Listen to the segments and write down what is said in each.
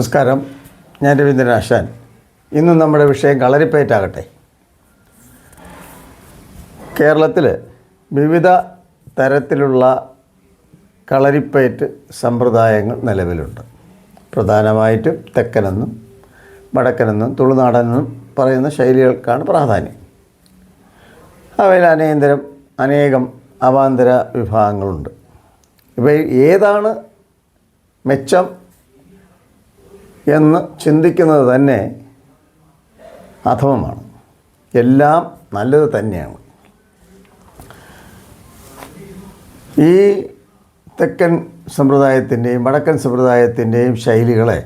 നമസ്കാരം. ഞാൻ രവീന്ദ്രൻ ആശാൻ. ഇന്ന് നമ്മുടെ വിഷയം കളരിപ്പയറ്റാകട്ടെ. കേരളത്തിൽ വിവിധ തരത്തിലുള്ള കളരിപ്പയറ്റ് സമ്പ്രദായങ്ങൾ നിലവിലുണ്ട്. പ്രധാനമായിട്ടും തെക്കനെന്നും വടക്കനെന്നും തുളുനാടനെന്നും പറയുന്ന ശൈലികൾക്കാണ് പ്രാധാന്യം. അവയിൽ അനേന്തരം അനേകം അവാന്തര വിഭാഗങ്ങളുണ്ട്. ഇവയിൽ ഏതാണ് മെച്ചം എന്ന് ചിന്തിക്കുന്നത് തന്നെ അധമമാണ്. എല്ലാം നല്ലത് തന്നെയാണ്. ഈ തെക്കൻ സമ്പ്രദായത്തിന്റെയും വടക്കൻ സമ്പ്രദായത്തിന്റെയും ശൈലികളെ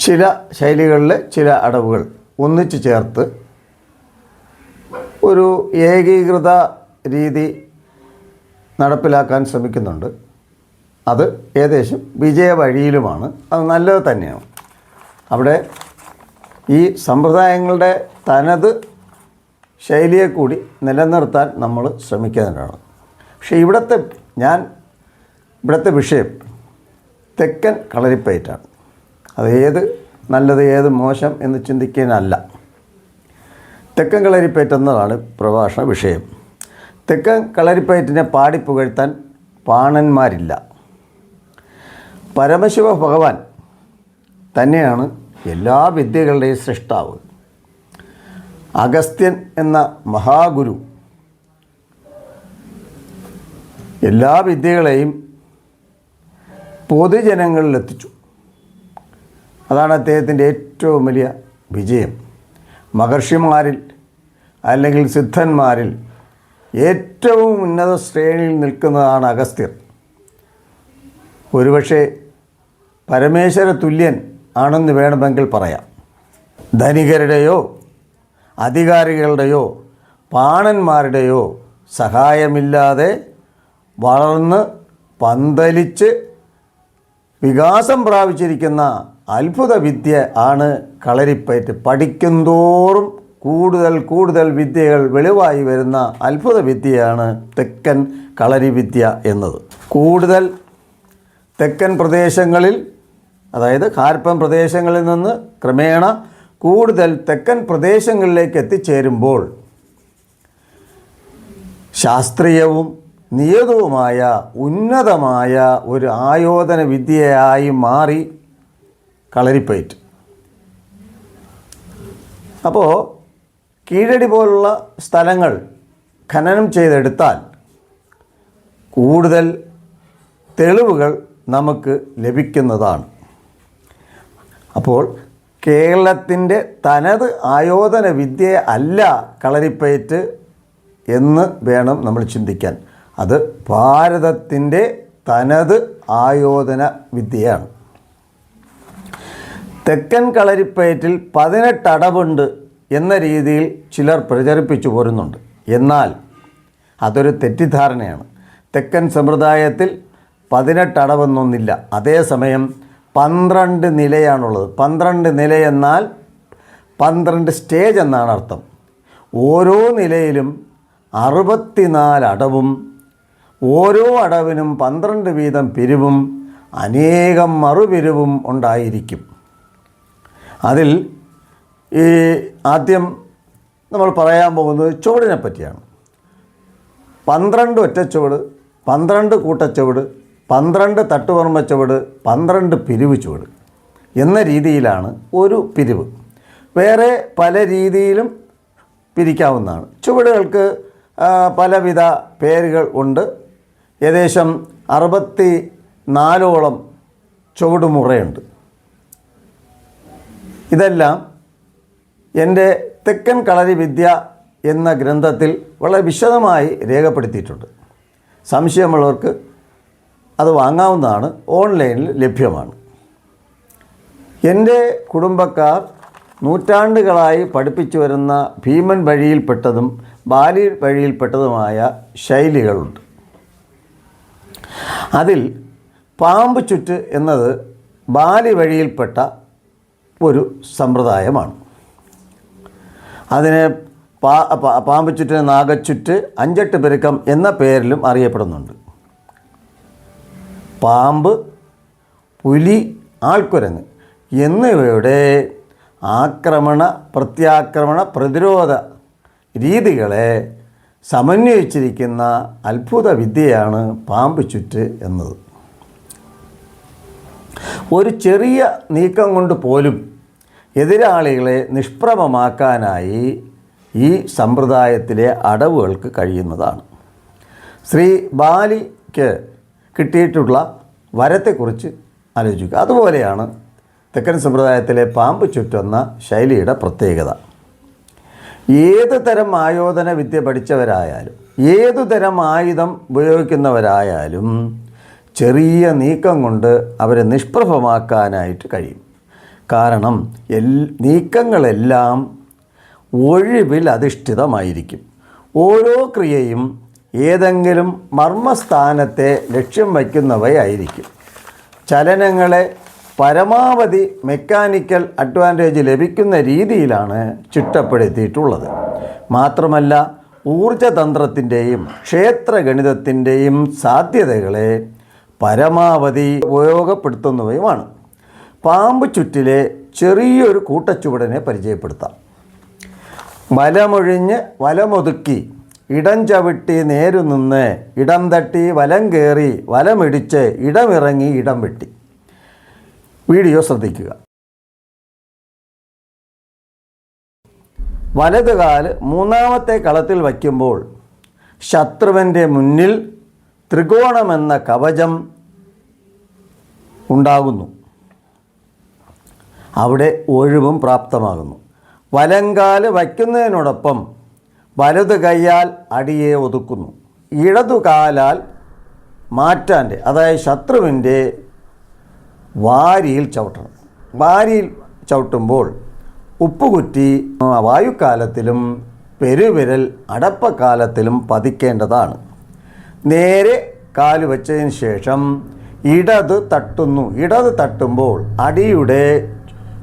ചില ശൈലികളിലെ ചില അടവുകൾ ഒന്നിച്ചു ചേർത്ത് ഒരു ഏകീകൃത രീതി നടപ്പിലാക്കാൻ ശ്രമിക്കുന്നുണ്ട്. അത് ഏകദേശം വിജയവഴിയിലുമാണ് അത് നല്ലത് തന്നെയാണ്. അവിടെ ഈ സമ്പ്രദായങ്ങളുടെ തനത് ശൈലിയെ കൂടി നിലനിർത്താൻ നമ്മൾ ശ്രമിക്കുന്നതാണ് പക്ഷേ ഇവിടുത്തെ ഞാൻ ഇവിടുത്തെ വിഷയം തെക്കൻ കളരിപ്പയറ്റാണ്. അത് ഏത് നല്ലത് ഏത് മോശം എന്ന് ചിന്തിക്കാനല്ല. തെക്കൻ കളരിപ്പയറ്റ് എന്നതാണ് പ്രഭാഷണ വിഷയം. തെക്കൻ കളരിപ്പയറ്റിനെ പാടി പുകഴ്ത്താൻ പാണന്മാരില്ല. പരമശിവ ഭഗവാൻ തന്നെയാണ് എല്ലാ വിദ്യകളുടെയും സൃഷ്ടാവ്. അഗസ്ത്യൻ എന്ന മഹാഗുരു എല്ലാ വിദ്യകളെയും പൊതുജനങ്ങളിലെത്തിച്ചു. അതാണ് അദ്ദേഹത്തിന്റെ ഏറ്റവും വലിയ വിജയം. മഹർഷിമാരിൽ അല്ലെങ്കിൽ സിദ്ധന്മാരിൽ ഏറ്റവും ഉന്നത ശ്രേണിയിൽ നിൽക്കുന്നതാണ് അഗസ്ത്യർ ഒരുപക്ഷെ പരമേശ്വര തുല്യൻ ആണെന്ന് വേണമെങ്കിൽ പറയാം. ധനികരുടെയോ അധികാരികളുടെയോ പാണന്മാരുടെയോ സഹായമില്ലാതെ വളർന്ന് പന്തലിച്ച് വികാസം പ്രാപിച്ചിരിക്കുന്ന അത്ഭുത വിദ്യ ആണ് കളരിപ്പയറ്റ്. പഠിക്കുന്തോറും കൂടുതൽ കൂടുതൽ വിദ്യകൾ വെളിവായി വരുന്ന അത്ഭുത വിദ്യയാണ് തെക്കൻ കളരി വിദ്യ എന്നത്. കൂടുതൽ തെക്കൻ പ്രദേശങ്ങളിൽ അതായത് ഹാർപ്പൻ പ്രദേശങ്ങളിൽ നിന്ന് ക്രമേണ കൂടുതൽ തെക്കൻ പ്രദേശങ്ങളിലേക്ക് എത്തിച്ചേരുമ്പോൾ ശാസ്ത്രീയവും നിയതവുമായ ഉന്നതമായ ഒരു ആയോധന വിദ്യയായി മാറി കളരിപ്പയറ്റ്. അപ്പോൾ കീഴടി പോലുള്ള സ്ഥലങ്ങൾ ഖനനം ചെയ്തെടുത്താൽ കൂടുതൽ തെളിവുകൾ നമുക്ക് ലഭിക്കുന്നതാണ്. അപ്പോൾ കേരളത്തിന്റെ തനത് ആയോധന വിദ്യ അല്ല കളരിപ്പയറ്റ് എന്ന് വേണം നമ്മൾ ചിന്തിക്കാൻ. അത് ഭാരതത്തിന്റെ തനത് ആയോധന വിദ്യയാണ്. തെക്കൻ കളരിപ്പയറ്റിൽ പതിനെട്ട് അടവുണ്ട് എന്ന രീതിയിൽ ചിലർ പ്രചരിപ്പിച്ചു പോരുന്നുണ്ട്. എന്നാൽ അതൊരു തെറ്റിദ്ധാരണയാണ്. തെക്കൻ സമ്പ്രദായത്തിൽ പതിനെട്ട് അടവെന്നൊന്നില്ല. അതേസമയം പന്ത്രണ്ട് നിലയാണുള്ളത്. പന്ത്രണ്ട് നിലയെന്നാൽ പന്ത്രണ്ട് സ്റ്റേജ് എന്നാണ് അർത്ഥം. ഓരോ നിലയിലും അറുപത്തിനാല് അടവും ഓരോ അടവിനും പന്ത്രണ്ട് വീതം പിരിവും അനേകം മറുപിരിവും ഉണ്ടായിരിക്കും. അതിൽ ഈ ആദ്യം നമ്മൾ പറയാൻ പോകുന്നത് ചുവടിനെ പറ്റിയാണ് പന്ത്രണ്ട് ഒറ്റച്ചുവട് പന്ത്രണ്ട് കൂട്ടച്ചുവട് പന്ത്രണ്ട് തട്ടുപറമ്പ ചുവട് പന്ത്രണ്ട് പിരിവ് ചുവട് എന്ന രീതിയിലാണ് ഒരു പിരിവ്. വേറെ പല രീതിയിലും പിരിക്കാവുന്നതാണ്. ചുവടുകൾക്ക് പലവിധ പേരുകൾ ഉണ്ട്. ഏകദേശം അറുപത്തി നാലോളം ചുവടുമുറയുണ്ട് ഇതെല്ലാം എന്റെ തെക്കൻ കളരി വിദ്യ എന്ന ഗ്രന്ഥത്തിൽ വളരെ വിശദമായി രേഖപ്പെടുത്തിയിട്ടുണ്ട്. സംശയമുള്ളവർക്ക് അത് വാങ്ങാവുന്നതാണ്. ഓൺലൈനിൽ ലഭ്യമാണ്. എന്റെ കുടുംബക്കാർ നൂറ്റാണ്ടുകളായി പഠിപ്പിച്ചു വരുന്ന ഭീമൻ വഴിയിൽപ്പെട്ടതും ബാലി വഴിയിൽപ്പെട്ടതുമായ ശൈലികളുണ്ട്. അതിൽ പാമ്പ് ചുറ്റ് എന്നത് ബാലി വഴിയിൽപ്പെട്ട ഒരു സമ്പ്രദായമാണ്. അതിനെ പാ പാമ്പ് ചുറ്റിന് നാഗച്ചുറ്റ് അഞ്ചെട്ട് പെരുക്കം എന്ന പേരിലും അറിയപ്പെടുന്നുണ്ട്. പാമ്പ് പുലി ആൾക്കുരങ്ങ് എന്നിവയുടെ ആക്രമണ പ്രത്യാക്രമണ പ്രതിരോധ രീതികളെ സമന്വയിച്ചിരിക്കുന്ന അത്ഭുത വിദ്യയാണ് പാമ്പ് ചുറ്റ് എന്നത്. ഒരു ചെറിയ നീക്കം കൊണ്ട് പോലും എതിരാളികളെ നിഷ്പ്രഭമാക്കാനായി ഈ സമ്പ്രദായത്തിലെ അടവുകൾക്ക് കഴിയുന്നതാണ്. ശ്രീ ബാലിക്ക് കിട്ടിയിട്ടുള്ള വരത്തെക്കുറിച്ച് ആലോചിക്കുക. അതുപോലെയാണ് തെക്കൻ സമ്പ്രദായത്തിലെ പാമ്പ് ചുറ്റുന്ന ശൈലിയുടെ പ്രത്യേകത. ഏത് തരം ആയോധന വിദ്യ പഠിച്ചവരായാലും ഏതു തരം ആയുധം ഉപയോഗിക്കുന്നവരായാലും ചെറിയ നീക്കം കൊണ്ട് അവരെ നിഷ്പ്രഭമാക്കാനായിട്ട് കഴിയും. കാരണം എൽ നീക്കങ്ങളെല്ലാം ഒഴിവിൽ അധിഷ്ഠിതമായിരിക്കും ഓരോ ക്രിയയും ഏതെങ്കിലും മർമ്മസ്ഥാനത്തെ ലക്ഷ്യം വയ്ക്കുന്നവയായിരിക്കും. ചലനങ്ങളെ പരമാവധി മെക്കാനിക്കൽ അഡ്വാന്റേജ് ലഭിക്കുന്ന രീതിയിലാണ് ചിട്ടപ്പെടുത്തിയിട്ടുള്ളത്. മാത്രമല്ല ഊർജതന്ത്രത്തിന്റെയും ക്ഷേത്രഗണിതത്തിന്റെയും സാധ്യതകളെ പരമാവധി ഉപയോഗപ്പെടുത്തുന്നവയുമാണ്. പാമ്പ് ചുറ്റിലെ ചെറിയൊരു കൂട്ടച്ചുവടനെ പരിചയപ്പെടുത്താം. വലമൊഴിഞ്ഞ് വലമൊതുക്കി ഇടം ചവിട്ടി നേരു നിന്ന് ഇടം തട്ടി വലം കയറി വലമിടിച്ച് ഇടമിറങ്ങി ഇടം വെട്ടി. വീഡിയോ ശ്രദ്ധിക്കുക. വലതുകാൽ മൂന്നാമത്തെ കളത്തിൽ വയ്ക്കുമ്പോൾ ശത്രുവിന്റെ മുന്നിൽ ത്രികോണമെന്ന കവചം ഉണ്ടാകുന്നു. അവിടെ ഒഴിവും പ്രാപ്തമാകുന്നു. വലങ്കാൽ വയ്ക്കുന്നതിനോടൊപ്പം വലത് കൈയാൽ അടിയെ ഒതുക്കുന്നു. ഇടതു കാലാൽ മാറ്റാന്റെ അതായത് ശത്രുവിന്റെ വാരിയിൽ ചവിട്ടണം. വാരിയിൽ ചവിട്ടുമ്പോൾ ഉപ്പുകുറ്റി വായുക്കാലത്തിലും പെരുവിരൽ അടപ്പക്കാലത്തിലും പതിക്കേണ്ടതാണ്. നേരെ കാൽ വെച്ചതിന് ശേഷം ഇടത് തട്ടുന്നു. ഇടത് തട്ടുമ്പോൾ അടിയുടെ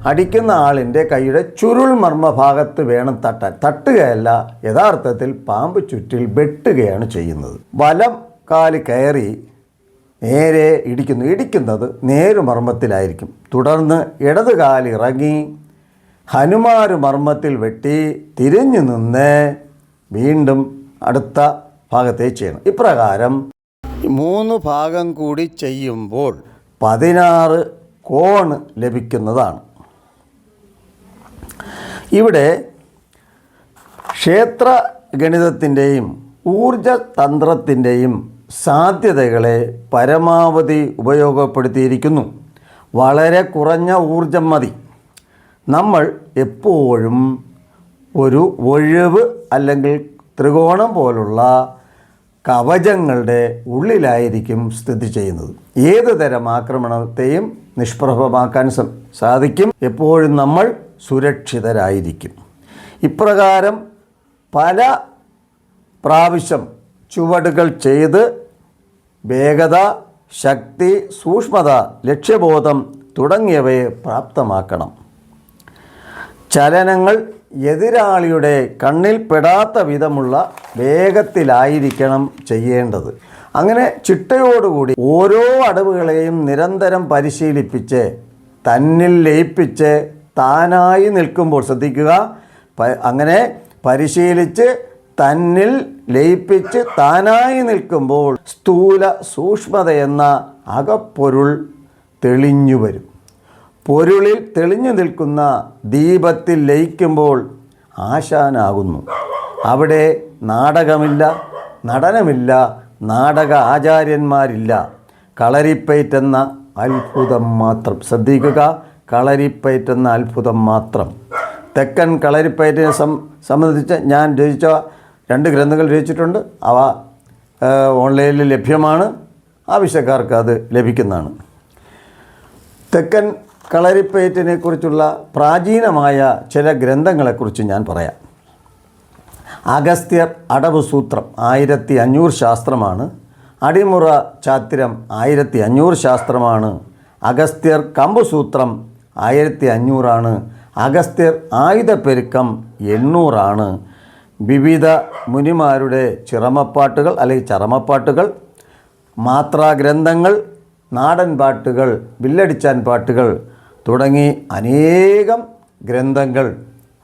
അടിക്കുന്ന ആളിന്റെ കൈയുടെ ചുരുൾ മർമ്മഭാഗത്ത് വേണം തട്ടാൻ. തട്ടുകയല്ല യഥാർത്ഥത്തിൽ പാമ്പ് ചുറ്റിൽ വെട്ടുകയാണ് ചെയ്യുന്നത്. വലം കാൽ കയറി നേരെ ഇടിക്കുന്നു. ഇടിക്കുന്നത് നേരു മർമ്മത്തിലായിരിക്കും. തുടർന്ന് ഇടത് കാൽ ഇറങ്ങി ഹനുമാര് മർമ്മത്തിൽ വെട്ടി തിരിഞ്ഞു നിന്ന് വീണ്ടും അടുത്ത ഭാഗത്തെ ചെയ്യണം. ഇപ്രകാരം മൂന്ന് ഭാഗം കൂടി ചെയ്യുമ്പോൾ പതിനാറ് കോൺ ലഭിക്കുന്നതാണ്. ഇവിടെ ക്ഷേത്ര ഗണിതത്തിന്റെയും ഊർജതന്ത്രത്തിന്റെയും സാധ്യതകളെ പരമാവധി ഉപയോഗപ്പെടുത്തിയിരിക്കുന്നു. വളരെ കുറഞ്ഞ ഊർജം മതി. നമ്മൾ എപ്പോഴും ഒരു ഒഴിവ് അല്ലെങ്കിൽ ത്രികോണം പോലുള്ള കവചങ്ങളുടെ ഉള്ളിലായിരിക്കും സ്ഥിതി ചെയ്യുന്നത്. ഏത് തരം ആക്രമണത്തെയും നിഷ്പ്രഭമാക്കാൻ സാധിക്കും. എപ്പോഴും നമ്മൾ സുരക്ഷിതരായിരിക്കും. ഇപ്രകാരം പല പ്രാവശ്യം ചുവടുകൾ ചെയ്ത് വേഗത ശക്തി സൂക്ഷ്മത ലക്ഷ്യബോധം തുടങ്ങിയവയെ പ്രാപ്തമാക്കണം. ചലനങ്ങൾ എതിരാളിയുടെ കണ്ണിൽ പെടാത്ത വിധമുള്ള വേഗത്തിലായിരിക്കണം ചെയ്യേണ്ടത്. അങ്ങനെ ചിട്ടയോടുകൂടി ഓരോ അടവുകളെയും നിരന്തരം പരിശീലിപ്പിച്ച് തന്നിൽ ലയിപ്പിച്ച് താനായി നിൽക്കുമ്പോൾ ശ്രദ്ധിക്കുക. അങ്ങനെ പരിശീലിച്ച് തന്നിൽ ലയിപ്പിച്ച് താനായി നിൽക്കുമ്പോൾ സ്ഥൂല സൂക്ഷ്മത എന്ന അകപ്പൊരുൾ തെളിഞ്ഞു വരും. പൊരുളിൽ തെളിഞ്ഞു നിൽക്കുന്ന ദീപത്തിൽ ലയിക്കുമ്പോൾ ആശാനാകുന്നു. അവിടെ നാടകമില്ല നടനമില്ല നാടക ആചാര്യന്മാരില്ല. കളരിപ്പയറ്റെന്ന അത്ഭുതം മാത്രം ശ്രദ്ധിക്കുക. കളരിപ്പയറ്റ് എന്ന അത്ഭുതം മാത്രം. തെക്കൻ കളരിപ്പയറ്റിനെ സം സംബന്ധിച്ച് ഞാൻ രചിച്ച രണ്ട് ഗ്രന്ഥങ്ങൾ രചിച്ചിട്ടുണ്ട്. അവ ഓൺലൈനിൽ ലഭ്യമാണ്. ആവശ്യക്കാർക്ക് അത് ലഭിക്കുന്നതാണ്. തെക്കൻ കളരിപ്പയറ്റിനെ കുറിച്ചുള്ള പ്രാചീനമായ ചില ഗ്രന്ഥങ്ങളെക്കുറിച്ച് ഞാൻ പറയാം. അഗസ്ത്യർ അടവ് സൂത്രം ആയിരത്തി അഞ്ഞൂറ് ശാസ്ത്രമാണ്. അടിമുറ ചാത്തിരം ആയിരത്തി അഞ്ഞൂറ് ശാസ്ത്രമാണ്. അഗസ്ത്യർ കമ്പുസൂത്രം ആയിരത്തി അഞ്ഞൂറാണ് അഗസ്ത്യർ ആയുധപ്പെരുക്കം എണ്ണൂറാണ്. വിവിധ മുനിമാരുടെ ചിറമപ്പാട്ടുകൾ അല്ലെങ്കിൽ ചരമപ്പാട്ടുകൾ മാത്രാഗ്രന്ഥങ്ങൾ നാടൻ പാട്ടുകൾ വില്ലടിച്ചാൻ പാട്ടുകൾ തുടങ്ങി അനേകം ഗ്രന്ഥങ്ങൾ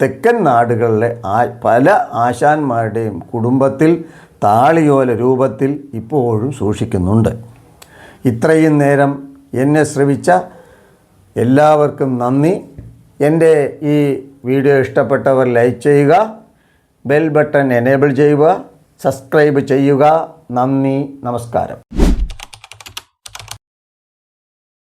തെക്കൻ നാടുകളിലെ പല ആശാന്മാരുടെയും കുടുംബത്തിൽ താളിയോല രൂപത്തിൽ ഇപ്പോഴും സൂക്ഷിക്കുന്നുണ്ട്. ഇത്രയും നേരം എന്നെ ശ്രവിച്ച എല്ലാവർക്കും നന്ദി. എന്റെ ഈ വീഡിയോ ഇഷ്ടപ്പെട്ടവർ ലൈക്ക് ചെയ്യുക ബെൽ ബട്ടൺ എനേബിൾ ചെയ്യുക സബ്സ്ക്രൈബ് ചെയ്യുക. നന്ദി നമസ്കാരം.